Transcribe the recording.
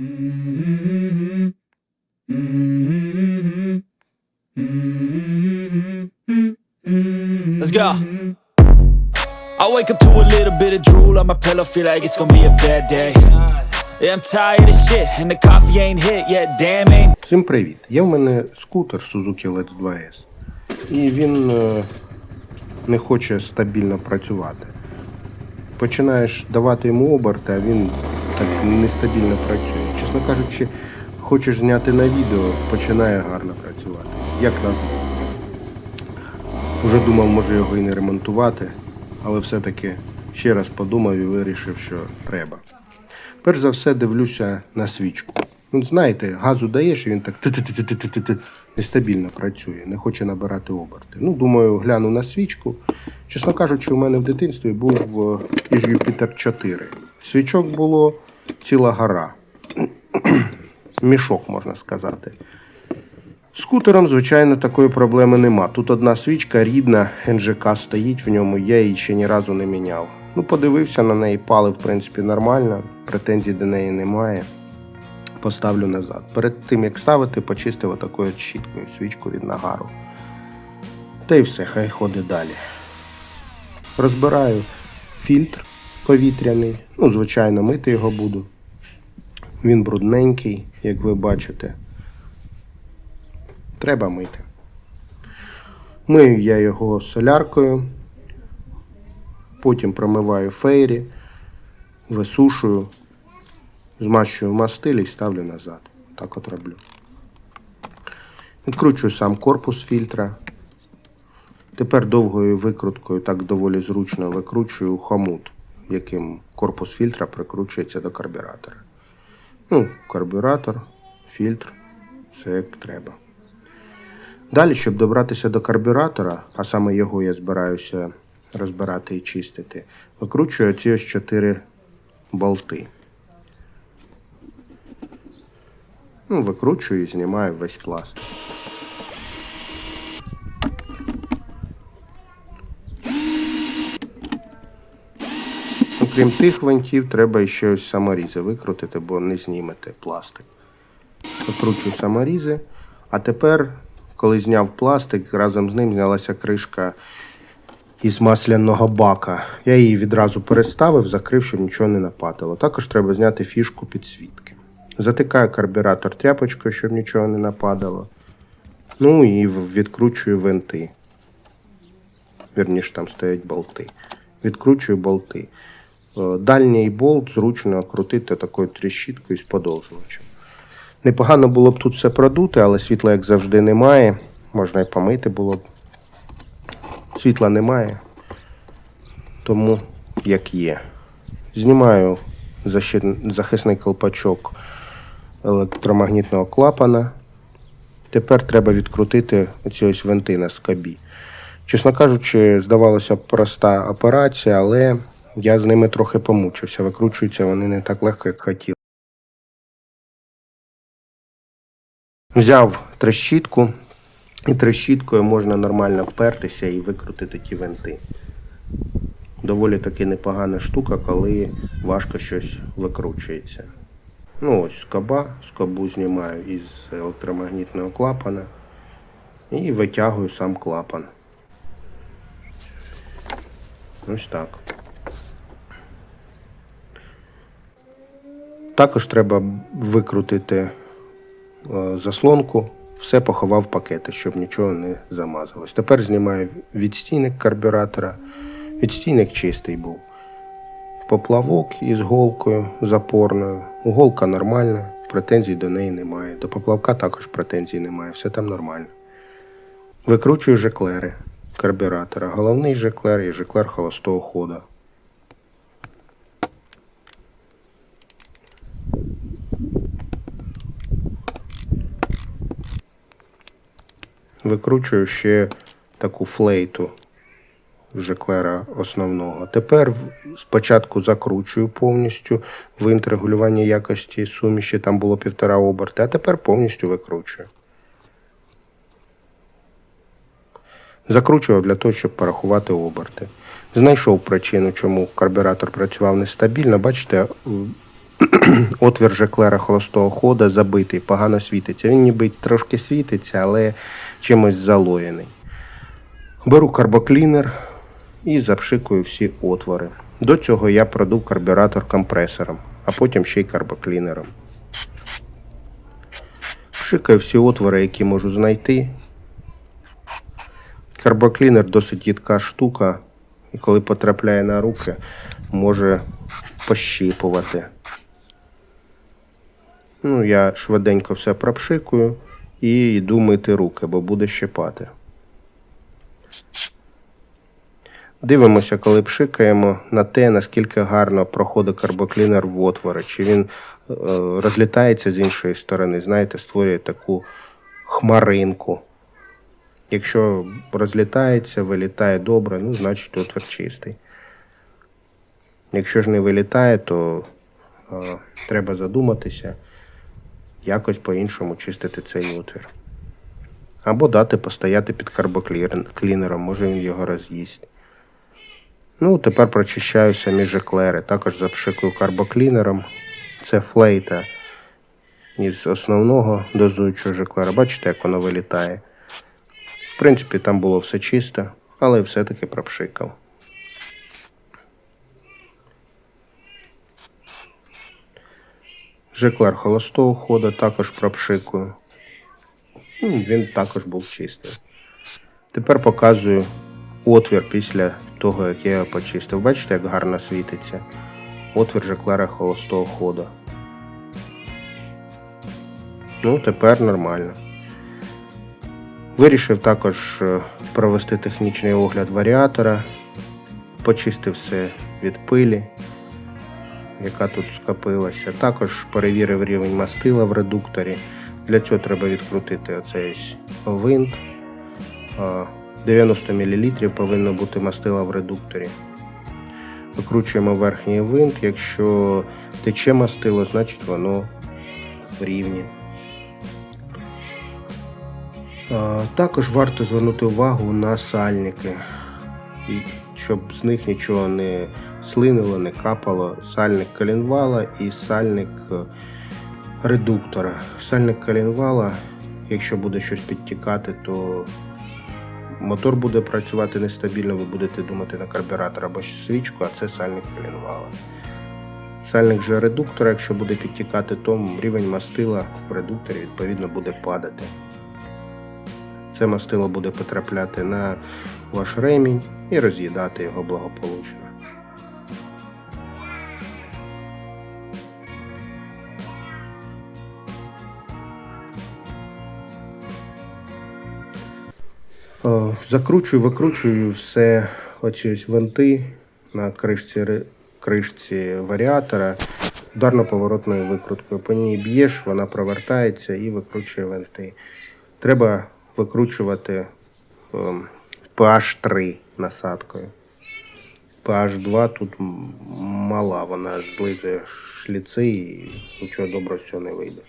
Let's go. I wake up to a little bit of drool on my pillow, feel like it's gonna be a bad day. Yeah, I'm tired of shit, and the coffee ain't hit yet, damn ain't. Всім привіт! Є в мене скутер Suzuki Let's 2S. І він е, не хоче стабільно працювати. Починаєш давати йому оберти, а він так нестабільно працює. Чесно кажучи, хочеш зняти на відео, починає гарно працювати. Як на вже думав, може його і не ремонтувати, але все-таки ще раз подумав і вирішив, що треба. Перш за все дивлюся на свічку. Ну, знаєте, газу даєш, і він так нестабільно працює, не хоче набирати оберти. Ну, думаю, гляну на свічку. Чесно кажучи, у мене в дитинстві був е, Іж Юпітер 4. Свічок було ціла гора. Мішок, можна сказати. Скутером, звичайно, такої проблеми нема. Тут одна свічка рідна, НЖК стоїть в ньому, я її ще ні разу не міняв. Ну, подивився на неї, пали, в принципі, нормально, претензій до неї немає. Поставлю назад. Перед тим, як ставити, почистив отакою щіткою свічку від нагару. Та й все, хай ходить далі. Розбираю фільтр повітряний. Ну, звичайно, мити його буду. Він брудненький, як ви бачите. Треба мити. Мию я його соляркою, потім промиваю фейрі, висушую, змащую мастиль і ставлю назад. Так от роблю. Відкручую сам корпус фільтра. Тепер довгою викруткою, так доволі зручно викручую хомут, яким корпус фільтра прикручується до карбюратора. Ну, карбюратор, фільтр, все як треба. Далі, щоб добратися до карбюратора, а саме його я збираюся розбирати і чистити, викручую ці ось чотири болти. Ну, викручую і знімаю весь пластик. Окрім тих винтів, треба ще ось саморізи викрутити, бо не знімете пластик. Викручую саморізи. А тепер, коли зняв пластик, разом з ним знялася кришка із масляного бака. Я її відразу переставив, закрив, щоб нічого не нападало. Також треба зняти фішку підсвітки. Затикаю карбюратор тряпочкою, щоб нічого не нападало. Ну і відкручую винти. Вірніше, там стоять болти. Відкручую болти. Е, Дальній болт зручно крутити такою тріщіткою з подовжувачем. Непогано було б тут все продути, але світла, як завжди, немає. Можна і помити було б. Світла немає. Тому як є. Знімаю захисний колпачок електромагнітного клапана. Тепер треба відкрутити оці ось винти на скобі. Чесно кажучи, здавалося проста операція, але я з ними трохи помучився. Викручуються вони не так легко, як хотів. Взяв трещітку, і трещіткою можна нормально впертися і викрутити ті винти. Доволі таки непогана штука, коли важко щось викручується. Ну ось скоба, скобу знімаю із електромагнітного клапана і витягую сам клапан. Ось так. Також треба викрутити е, заслонку, все поховав пакети, щоб нічого не замазалось. Тепер знімаю відстійник карбюратора. Відстійник чистий був. Поплавок із голкою запорною. Голка нормальна, претензій до неї немає. До поплавка також претензій немає, все там нормально. Викручую жеклери карбюратора. Головний жеклер і жеклер холостого хода. Викручую ще таку флейту жеклера основного. Тепер спочатку закручую повністю винт регулювання якості суміші, там було півтора оберти, а тепер повністю викручую. Закручував для того, щоб порахувати оберти. Знайшов причину, чому карбюратор працював нестабільно. Бачите, отвір жеклера холостого хода забитий, погано світиться. Він ніби трошки світиться, але чимось залоєний. Беру карбоклінер і запшикую всі отвори. До цього я продув карбюратор компресором, а потім ще й карбоклінером. Пшикаю всі отвори, які можу знайти. Карбоклінер досить їдка штука, і коли потрапляє на руки, може пощіпувати. Ну, я швиденько все пропшикую і йду мити руки, бо буде щипати. Дивимося, коли пшикаємо на те, наскільки гарно проходить карбоклінер в отвори, чи він е, розлітається з іншої сторони, знаєте, створює таку хмаринку. Якщо розлітається, вилітає добре, ну, значить отвір чистий. Якщо ж не вилітає, то е, треба задуматися, якось по-іншому чистити цей отвір. Або дати постояти під карбоклінером, може він його роз'їсть. Ну, тепер прочищаю самі жеклери. Також запшикую карбоклінером. Це флейта із основного дозуючого жеклера. Бачите, як воно вилітає. В принципі, там було все чисто, але все-таки пропшикав. Жеклер холостого ходу також пропшикую. Він також був чистий. Тепер показую отвір після того, як я його почистив. Бачите, як гарно світиться. Отвір жеклера холостого ходу. Ну, тепер нормально. Вирішив також е, провести технічний огляд варіатора, почистив все від пилі, яка тут скопилася. Також перевірив рівень мастила в редукторі. Для цього треба відкрутити оцей винт. 90 мл повинно бути мастила в редукторі. Викручуємо верхній винт. Якщо тече мастило, значить воно в рівні. Також варто звернути увагу на сальники, і щоб з них нічого не слинило, не капало. Сальник коленвала і сальник е, редуктора. Сальник коленвала, якщо буде щось підтікати, то мотор буде працювати нестабільно, ви будете думати на карбюратор або свічку, а це сальник коленвала. Сальник же редуктора, якщо буде підтікати, то рівень мастила в редукторі відповідно буде падати. Це мастило буде потрапляти на ваш ремінь і роз'їдати його благополучно. Закручую, викручую все оці ось винти на кришці, кришці варіатора ударно-поворотною викруткою. По ній б'єш, вона провертається і викручує винти. Треба викручувати ем, PH3 насадкою. PH2 тут мала, вона злизує шліци і нічого доброго з цього не вийде.